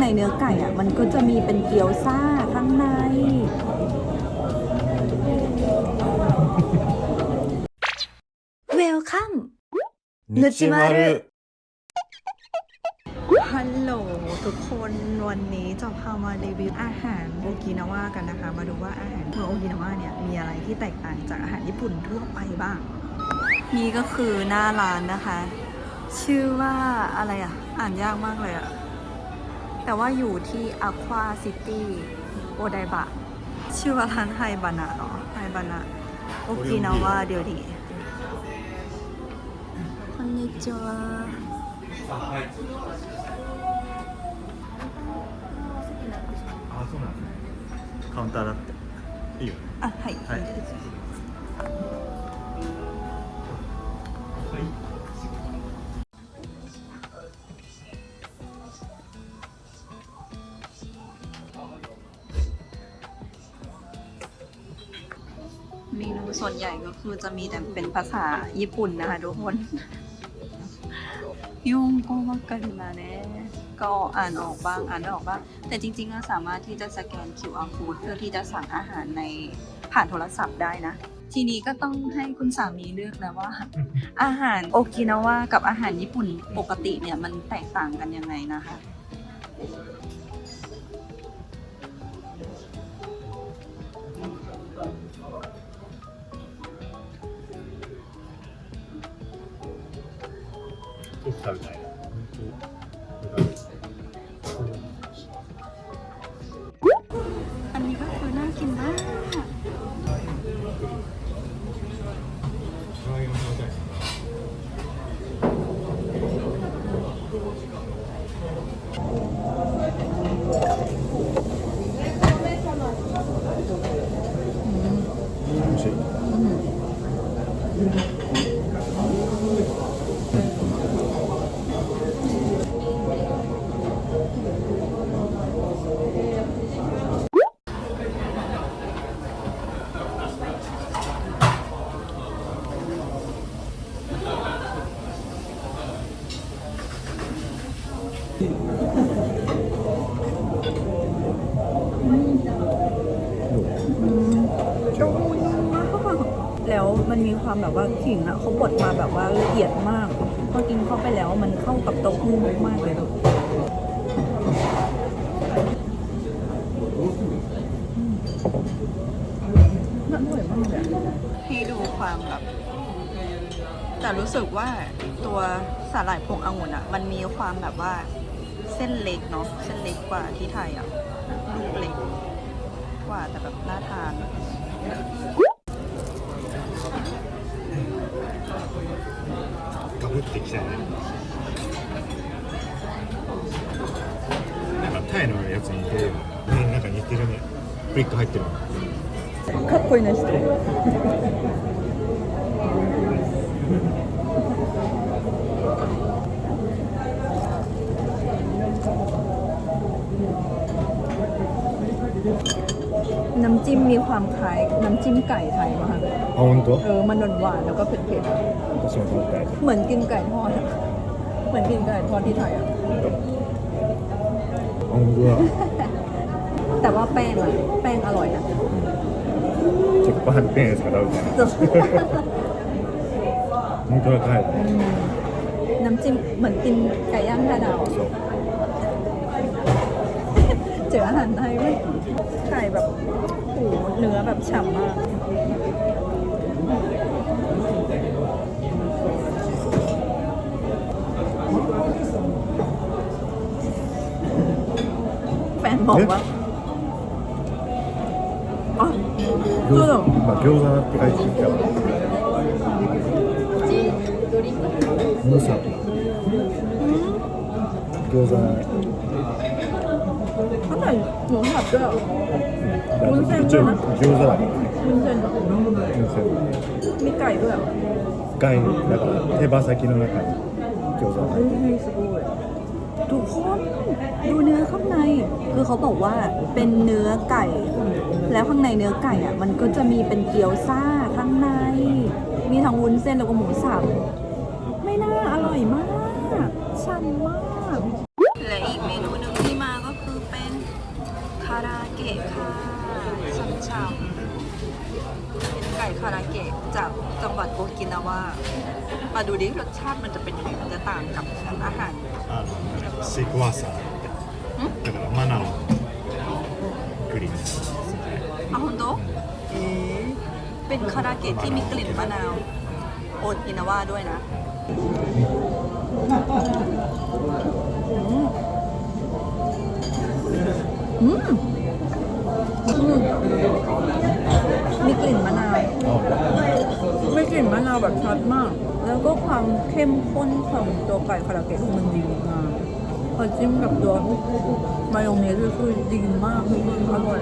ในเนื้อไก่อะ มันก็จะมีเป็นเกี๊ยวซ่าข้างในเวลคัมนุจิมารุฮัลโหลทุกคนวันนี้จะพามารีวิวอาหารโอกินาวากันนะคะ มาดูว่าอาหารเองโอกินาวาเนี่ย มีอะไรที่แตกต่างจากอาหารญี่ปุ่นทั่วไปบ้าง นี่ก็คือหน้าร้านนะคะ ชื่อว่าอะไรอะ อ่านยากมากเลยอะ แต่ว่าอยู่ที่ Aqua City โอไดบะ ชื่อว่าร้านไฮบานะเหรอไฮบานะโอกินาวาเดี๋ยวดีこんにちはあそうなんですねカウンターだっていいよねあはい、はいเม ก็คือจะมีแต่เป็นภาษาญี่ปุ่นนะคะทุกคนยุ่งก็มากกันมาเน่ก็อ่านออกบ้างอ่านไม่ออกบ้าง แต่จริงๆก็สามารถที่จะสแกน QR code เพื่อที่จะสั่งอาหารในผ่านโทรศัพท์ได้นะ ทีนี้ก็ต้องให้คุณสามีเลือกแล้วว่า อาหารโอกินาวากับอาหารญี่ปุ่นปกติเนี่ยมันแตกต่างกันยังไงนะคะ 食べたいな แล้วมันมีความแบบว่าขิงอะเขาบดมาแบบว่าละเอียดมาก พอกินเข้าไปแล้วมันเข้ากับเต้าหู้มากเลยมันอร่อยมากเลยให้ดูความแบบแต่รู้สึกว่าตัวสาหร่ายผงองุ่นอะมันมีความแบบว่าเส้นเล็กเนาะเส้นเล็กกว่าที่ไทยอะลูกเล็กกว่าแต่แบบน่าทาน かぶってきたね。なんかタイのやつに似てるよね。なんか似てるね。ブリック入ってるかっこいいな人น้ำจิ้มมีความคล้ายน้ำจิ้มไก่ไทยมาก あ本当 เออ มันหวานๆแล้วก็เผ็ด 私も食べたい ๆ เหมือนกินไก่ทอดอะเหมือนกินไก่ทอดที่ไทยอะ あ本当だ แต่ว่าแป้งอะแป้งอร่อยนะ 食パンペンですからみたいな本当だ帰る น้ำจิ้มเหมือนกินไก่ย่างห้าดาว そう เจออาหารไทยไหมไก่แบบโอ้โ หเนื้อแบบฉ่ำมาก แฟนบอกว่าอ๋อ 餃 そうだ子まあ餃子って書いてるけどムサ餃子だね เขาใส่ห มูสับด้วยเหรอ วุ้นเส้น 一 ด้วย 応 นะ 餃子だね วุ้นเส้นเหรอ 燻製 มีไก่ด้วยเหรอ 貝だから手羽先の中に餃子が入 เฮ้ っ ย てる เฮ้ยสกูยทุกคนดูเนื้อข้างใน คือเขาบอกว่าเป็นเนื้อไก่ แล้วข้างในเนื้อไก่อ่ะ มันก็จะมีเป็นเกี๊ยวซ่าข้างใน มีทั้งวุ้นเส้นแล้วก็หมูสับ ไม่น่าอร่อยมากฉ่ำมาก มาดูดิรสชาติมันจะเป็นยังไงมันจะต่างกับอาหาร あのシークワーサーだからマナーグリーンですね อาฮุนโตเอ๊ะเป็นคาราเกะที่มีกลิ่นมะนาว โอกินาวาด้วยนะ อืมอืมมีกลิ่นมะนาว ไม่กลิ่นมะนาวแบบชัดมาก แล้วก็ความเข้มข้นของตัวไก่คาราเกะมันดีมากพอจิ้มกับตัวมายองเนสคือดีมากอร่อย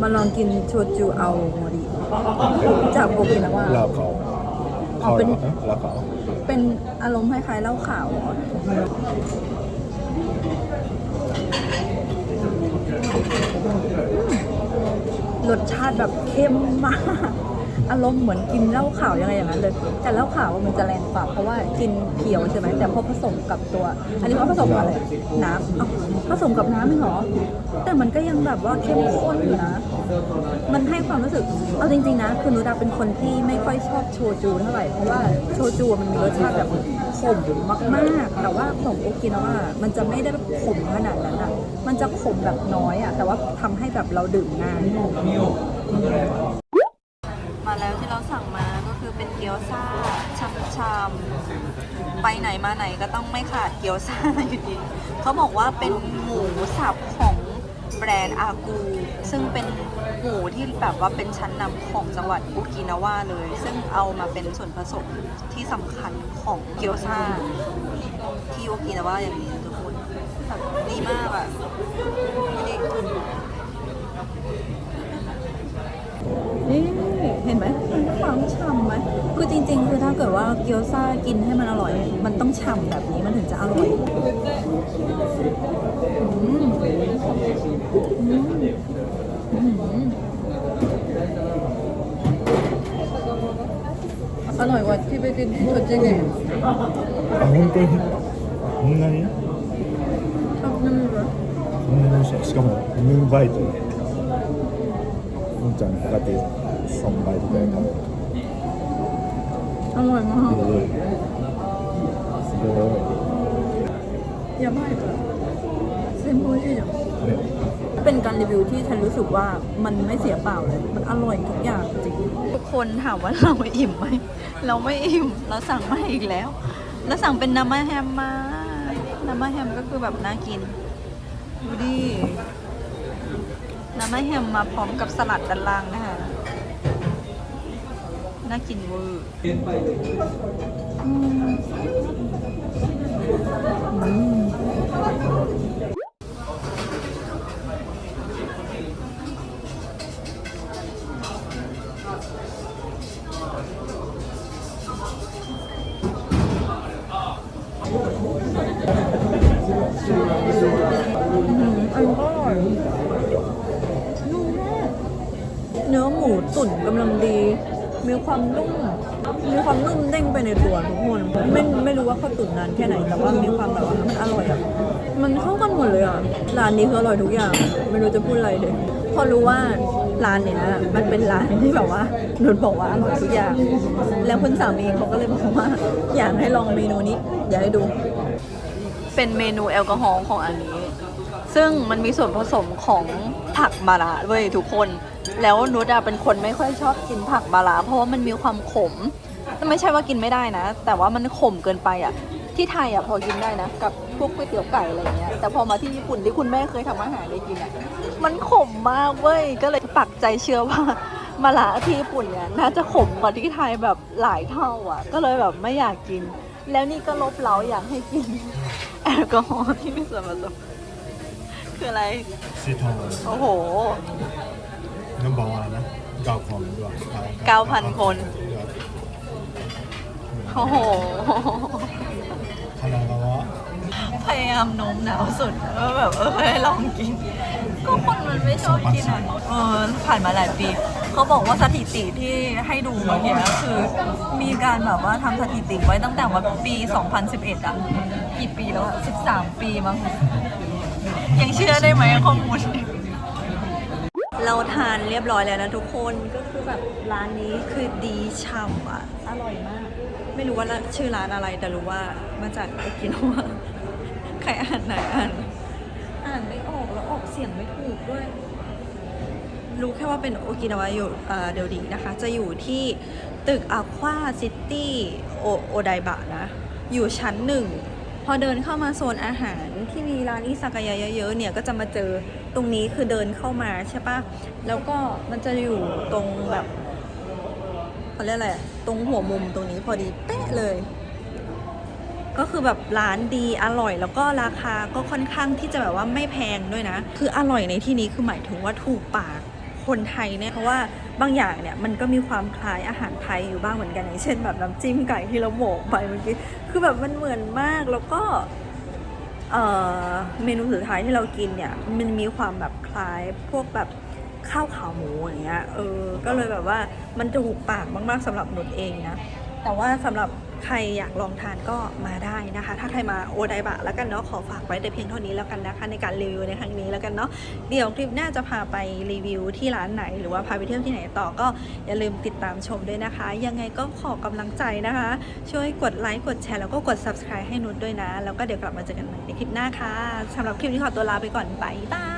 มาลองกินโชจูเอาโมริจากโบกินาว่าเหลาขอเป็นเหาขาวเป็นอารมณ์คล้ายๆเล้าขาวรสชาติแบบเข้มมาก อารมณ์เหมือนกินเหล้าขาวยังไงอย่างนั้นเลย แต่เหล้าขาวมันจะแรงกว่าเพราะว่ากินเพียวใช่ไหมแต่พอผสมกับตัว อันนี้เขาผสมกับอะไรน้ำอ้าผสมกับน้ำไม่เหรอ แต่มันก็ยังแบบว่าเข้มข้นอยู่นะ มันให้ความรู้สึก เอาจริงๆนะ คือนุดาเป็นคนที่ไม่ค่อยชอบโชจูเท่าไหร่ เพราะว่าโชจูมันมีรสชาติแบบขมมากๆ แต่ว่าของโอกินาวามันจะไม่ได้ขมขนาดนั้นอะ มันจะขมแบบน้อยอะ แต่ว่าทำให้แบบเราดื่มง่าย ไปไหนมาไหนก็ต้องไม่ขาดเกี๊ยวซ่าอยู่ดีเขาบอกว่าเป็นหมูสับของแบรนด์อากู ซึ่งเป็นหมูที่แบบว่าเป็นชั้นนำของจังหวัดโอกินาวาเลย ซึ่งเอามาเป็นส่วนผสมที่สำคัญของเกี๊ยวซ่าที่โอกินาวาอย่างนี้นะทุกคนแบบดีมากอะ่ะนี่ นี่เห็นไหมมันความฉ่ำไหมคือจ ริง ๆ คือถ้าเกิดว่าเกี๊ยวซ่ากินให้มันอร่อย มันต้องฉ่ำแบบนี้มันถึงจะอร่อยอืมอืมอืมอร่อยกว่าที่ไปกินที่โทจิเกะ あ本当にこんなに ชอบนึ่งเลย こんなに美味しいしかもムーンバイトうんちゃんだって3倍とかで食べる อร่อยมากย่าไม่เซมโบชิอะเป็นการรีวิวที่ฉันรู้สึกว่ามันไม่เสียเปล่าเลย มันอร่อยทุกอย่างจริงทุกคนถามว่าเราอิ่มไหม เราไม่อิ่ม เราสั่งมาอีกแล้ว เราสั่งเป็นนามะแฮมมานามะแฮมก็คือแบบน่ากิน ดูดินามะแฮมมาพร้อมกับสลัดด้านล่างนะคะ น่ากินเวอร์อืมอืมอืมอันก็อร่อยนุ่มมากเนื้อหมูตุ๋นกำลังดี มีความนุ่ม มีความนุ่มเด้งไปในตัวทุกคนไม่ไม่รู้ว่าเขาตุ๋นนานแค่ไหน แต่ว่ามีความแบบว่ามันอร่อยอะ มันเข้ากันหมดเลยอะ ร้านนี้คืออร่อยทุกอย่าง ไม่รู้จะพูดอะไรเลย พอรู้ว่าร้านเนี้ยมันเป็นร้านที่แบบว่าหนุนบอกว่าอร่อยทุกอย่าง แล้วคุณสามีเขาก็เลยบอกว่า อยากให้ลองเมนูนี้เดี๋ยวให้ดู เป็นเมนูแอลกอฮอล์ของอันนี้ ซึ่งมันมีส่วนผสมของผักมาระเว้ยทุกคน แล้วนุชอะเป็นคนไม่ค่อยชอบกินผักมาระเพราะว่ามันมีความขมไม่ใช่ว่ากินไม่ได้นะ แต่ว่ามันขมเกินไปอะที่ไทยอะพอกินได้นะ กับพวกก๋วยเตี๋ยวไก่อะไรเงี้ยแต่พอมาที่ญี่ปุ่นที่คุณแม่เคยทำอาหารได้กินอะมันขมมากเว้ยก็เลยปักใจเชื่อว่ามาระที่ญี่ปุ่นเนี่ยน่าจะขมกว่าที่ไทยแบบหลายเท่าอะ ก็เลยแบบไม่อยากกิน แล้วนี่ก็ลบเล้าอยากให้กินแอลกอฮอล์ที่มีส่วนผสม คืออะไร ซีทองโอ้โห น้ำบอกว่านะเก้าคนด้วยก้าวพันคน โอ้โห ขนาดว่าพยายามโน้มหนาวสุดว่าแบบเออให้ลองกิน ก็คนมันไม่ชอบกินอะเออผ่านมาหลายปีเขาบอกว่าสถิติที่ให้ดูเมื่อกี้คือ มีการแบบว่าทำสถิติไว้ตั้งแต่วันปี 2011 อะ กี่ปีแล้วอะ13 ปีมั้ง ยังเชื่อได้ไหมข้อมูล เราทานเรียบร้อยแล้วนะทุกคนก็คือแบบร้านนี้คือดีฉ่ำอะ อร่อยมาก ไม่รู้ว่าชื่อร้านอะไรแต่รู้ว่ามาจากโอกินาวาใครอ่านไหนอ่านอ่านไม่ออกแล้วออกเสียงไม่ถูกด้วย รู้แค่ว่าเป็นโอกินาวาอยู่เดลดีนะคะ จะอยู่ที่ตึกอควาซิตี้โอไดบะนะ อยู่ชั้นหนึ่ง พอเดินเข้ามาโซนอาหารที่มีร้านอิซากายะเยอะๆเนี่ยก็จะมาเจอตรงนี้คือเดินเข้ามาใช่ปะแล้วก็มันจะอยู่ตรงแบบเขาเรียกอะไรตรงหัวมุมตรงนี้พอดีเป๊ะเลย ก็คือแบบร้านดีอร่อยแล้วก็ราคาก็ค่อนข้างที่จะแบบว่าไม่แพงด้วยนะ คืออร่อยในที่นี้คือหมายถึงว่าถูกปาก คนไทยเนี่ยเพราะว่าบางอย่างเนี่ยมันก็มีความคล้ายอาหารไทยอยู่บ้างเหมือนกันอย่างเช่น แบบน้ำจิ้มไก่ที่เราโหมกไปเมื่อกี้คือแบบมันเหมือนมากแล้วก็เออเมนูสุดท้ายที่เรากินเนี่ยมันมีความแบบคล้ายพวกแบบข้าวขาหมูอย่างเงี้ยเออก็เลยแบบว่ามันจะถูกปากมากๆสำหรับหนุนเองนะแต่ว่าสำหรับ ใครอยากลองทานก็มาได้นะคะ ถ้าใครมาโอไดบะแล้วกันเนาะขอฝากไว้แต่เพียงเท่านี้แล้วกันนะคะ ในการรีวิวในครั้งนี้แล้วกันเนาะเดี๋ยวคลิปหน้าจะพาไปรีวิวที่ร้านไหน หรือว่าพาไปเที่ยวที่ไหนต่อก็อย่าลืมติดตามชมด้วยนะคะ ยังไงก็ขอกำลังใจนะคะ ช่วยกดไลค์กดแชร์แล้วก็กด subscribe ให้นุชด้วยนะ แล้วก็เดี๋ยวกลับมาเจอกันใหม่ในคลิปหน้าค่ะสำหรับคลิปนี้ขอตัวลาไปก่อนบายบาย